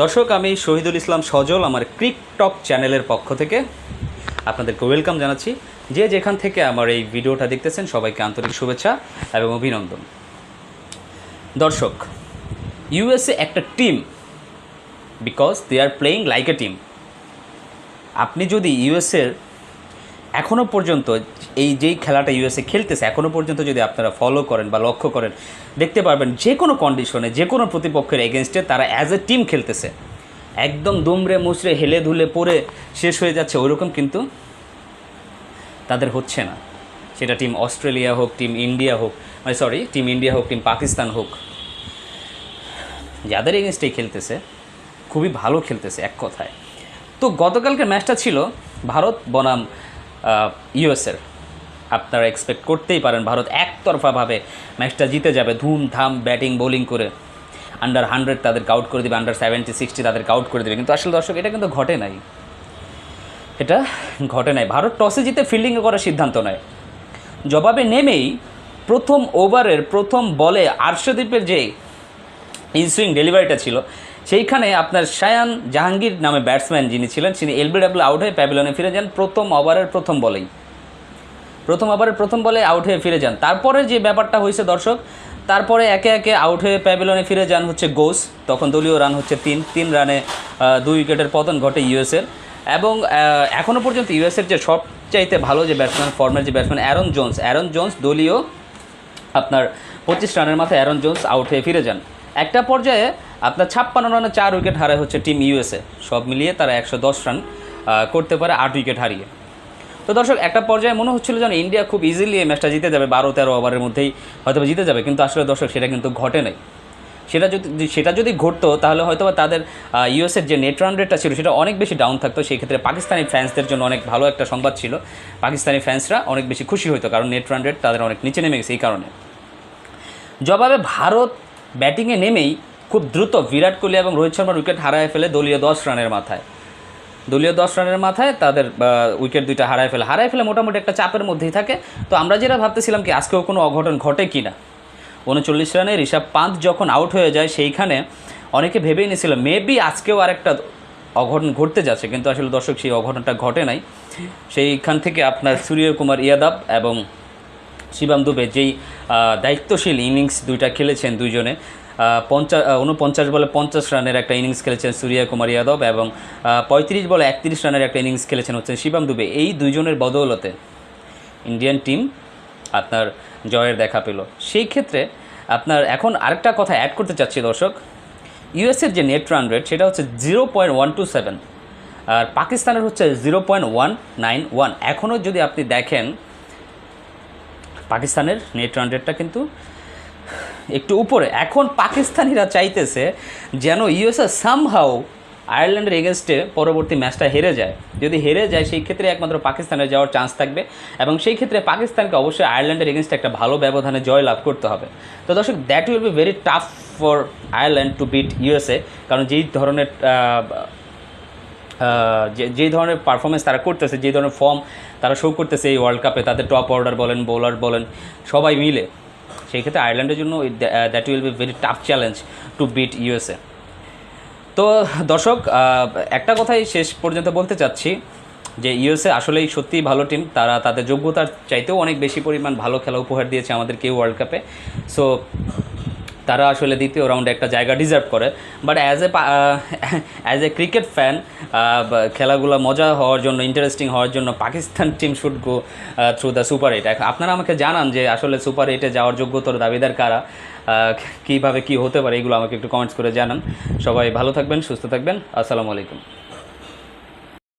দর্শক, আমি শহীদুল ইসলাম সজল, আমার ক্রিকটক চ্যানেলের পক্ষ থেকে আপনাদেরকে ওয়েলকাম জানাচ্ছি। যে যেখান থেকে আমার এই ভিডিওটা দেখতেছেন, সবাইকে আন্তরিক শুভেচ্ছা এবং অভিনন্দন। দর্শক ইউএসএ একটা team because they are playing like a team আপনি যদি ইউএসএর এখনও পর্যন্ত এই যেই খেলাটা ইউএসএ খেলতেছে এখনও পর্যন্ত যদি আপনারা ফলো করেন বা লক্ষ্য করেন, দেখতে পারবেন যে কোনো কন্ডিশনে যে কোনো প্রতিপক্ষের এগেনস্টে তারা অ্যাজ এ টিম খেলতেছে। একদম দুমড়ে মুচড়ে হেলে ধুলে পড়ে শেষ হয়ে যাচ্ছে, ওইরকম কিন্তু তাদের হচ্ছে না। সেটা টিম অস্ট্রেলিয়া হোক টিম ইন্ডিয়া হোক মানে সরি টিম ইন্ডিয়া হোক টিম পাকিস্তান হোক, যাদের এগেনস্টেই খেলতেছে, খুবই ভালো খেলতেছে এক কথায়। তো গতকালকের ম্যাচটা ছিল ভারত বনাম ইউএসের আপনারা এক্সপেক্ট করতেই পারেন ভারত একতরফাভাবে ম্যাচটা জিতে যাবে ধুমধাম ব্যাটিং বোলিং করে। আন্ডার হান্ড্রেড তাদেরকে আউট করে দেবে আন্ডার সেভেন্টি সিক্সটি তাদেরকে আউট করে দেবে। কিন্তু আসলে দর্শক, এটা কিন্তু ঘটে নাই। এটা ঘটে নাই। ভারত টসে জিতে ফিল্ডিং করার সিদ্ধান্ত নেয়। জবাবে নেমেই প্রথম ওভারের প্রথম বলে আর্শদীপের যে ইনসুইং ডেলিভারিটা ছিল সেইখানে আপনার শায়ান জাহাঙ্গীর নামে ব্যাটসম্যান যিনি ছিলেন, তিনি এলবিডাব্লিউ আউট হয়ে প্যাভিলনে ফিরে যান প্রথম ওভারের প্রথম বলেই। প্রথম ওভারের প্রথম বলে আউট হয়ে ফিরে যান। তারপরে যে ব্যাপারটা হয়েছে দর্শক, তারপরে একে একে আউট হয়ে প্যাভিলনে ফিরে যান হচ্ছে গোস। তখন দলীয় রান হচ্ছে তিন তিন রানে দুই উইকেটের পতন ঘটে ইউএসের এবং এখনও পর্যন্ত ইউএসের যে সবচাইতে ভালো যে ব্যাটসম্যান ফর্মের যে batsman Aaron Jones Aaron Jones দলীয় আপনার পঁচিশ রানের মাথায় অ্যারন জোন্স আউট হয়ে ফিরে যান। একটা পর্যায়ে আপনার ছাপ্পান্ন রানে চার উইকেট হারায় হচ্ছে টিম ইউএসএ। সব মিলিয়ে তারা একশো দশ রান করতে পারে আট উইকেট হারিয়ে। তো দর্শক, একটা পর্যায়ে মনে হচ্ছিল যেন ইন্ডিয়া খুব ইজিলি এই ম্যাচটা জিতে যাবে বারো তেরো ওভারের মধ্যেই হয়তো জিতে যাবে। কিন্তু আসলে দর্শক, সেটা কিন্তু ঘটে নাই। সেটা যদি সেটা যদি ঘটতো, তাহলে হয়তো বা তাদের ইউএসের যে নেট রান রেটটা ছিল, সেটা অনেক বেশি ডাউন থাকতো। সেই ক্ষেত্রে পাকিস্তানি ফ্যান্সদের জন্য অনেক ভালো একটা সংবাদ ছিল। পাকিস্তানি ফ্যান্সরা অনেক বেশি খুশি হতো কারণ নেট রান রেট তাদের অনেক নিচে নেমে গেছে এই কারণে। জবাবে ভারত ব্যাটিংয়ে নেমেই খুব দ্রুত বিরাট কোহলি এবং রোহিত শর্মার উইকেট হারায় ফেলে দলীয় দশ রানের মাথায়। দলীয় দশ রানের মাথায় তাদের উইকেট দুইটা হারায় ফেলে। হারায় ফেলে মোটামুটি একটা চাপের মধ্যেই থাকে। তো আমরা যেটা ভাবতেছিলাম কি, আজকেও কোনো অঘটন ঘটে কি না উনচল্লিশ রানে ঋষভ পান্ত যখন আউট হয়ে যায়, সেইখানে অনেকে ভেবেই নিয়েছিল, মেবি আজকেও আরেকটা অঘটন ঘটতে যাচ্ছে, কিন্তু আসলে দর্শক, সেই অঘটনটা ঘটে নাই। সেইখান থেকে আপনার সূর্যকুমার ইয়াদাব এবং শিবাম দুবে যেই দায়িত্বশীল ইনিংস দুইটা খেলেছেন দুইজনে পঞ্চাশ উনপঞ্চাশ বলে পঞ্চাশ রানের একটা ইনিংস খেলেছেন সূর্যা কুমার যাদব এবং পঁয়ত্রিশ বলে একত্রিশ রানের একটা ইনিংস খেলেছেন হচ্ছেন শিবাম দুবে এই দুইজনের বদৌলতে ইন্ডিয়ান টিম আপনার জয়ের দেখা পেল। সেই ক্ষেত্রে আপনার এখন আরেকটা কথা অ্যাড করতে চাচ্ছি দর্শক। ইউএসের যে নেট রান রেট সেটা হচ্ছে zero point one two seven আর পাকিস্তানের হচ্ছে zero point one nine one এখনও যদি আপনি দেখেন পাকিস্তানের নেট রান রেটটা কিন্তু একটু উপরে। এখন পাকিস্তানিরা চাইতেছে যেন ইউএসএ সামহাও আয়ারল্যান্ডের এগেনস্টে পরবর্তী ম্যাচটা হেরে যায়। যদি হেরে যায়, সেই ক্ষেত্রে একমাত্র পাকিস্তানে যাওয়ার চান্স থাকবে এবং সেই ক্ষেত্রে পাকিস্তানকে অবশ্যই আয়ারল্যান্ডের এগেনস্টে একটা ভালো ব্যবধানে জয় লাভ করতে হবে। তো দর্শক that will be very tough for Ireland to beat USA কারণ যেই ধরনের যে ধরনের পারফরমেন্স তারা করতেছে যেই ধরনের ফর্ম তারা শো করতেছে এই ওয়ার্ল্ড কাপে তাদের টপ অর্ডার বলেন বোলার বলেন, সবাই মিলে। সেই ক্ষেত্রে আয়ারল্যান্ডের জন্য that will be very tough challenge to beat USA তো দর্শক একটা কথাই শেষ পর্যন্ত বলতে চাচ্ছি, যে ইউএসএ আসলেই সত্যিই ভালো টিম তারা তাদের যোগ্যতার চাইতেও অনেক বেশি পরিমাণ ভালো খেলা উপহার দিয়েছে আমাদেরকে ওয়ার্ল্ড কাপে সো তারা আসলে দ্বিতীয় রাউন্ডে একটা জায়গা ডিজার্ভ করে। But as a as a cricket fan খেলাগুলো মজা হওয়ার জন্য ইন্টারেস্টিং হওয়ার জন্য Pakistan team should go through the super eight আপনারা আমাকে জানান যে আসলে সুপার এইটে যাওয়ার যোগ্যতার দাবিদার কারা কীভাবে কী হতে পারে, এগুলো আমাকে একটু কমেন্টস করে জানান। সবাই ভালো থাকবেন, সুস্থ থাকবেন। আসসালামু আলাইকুম।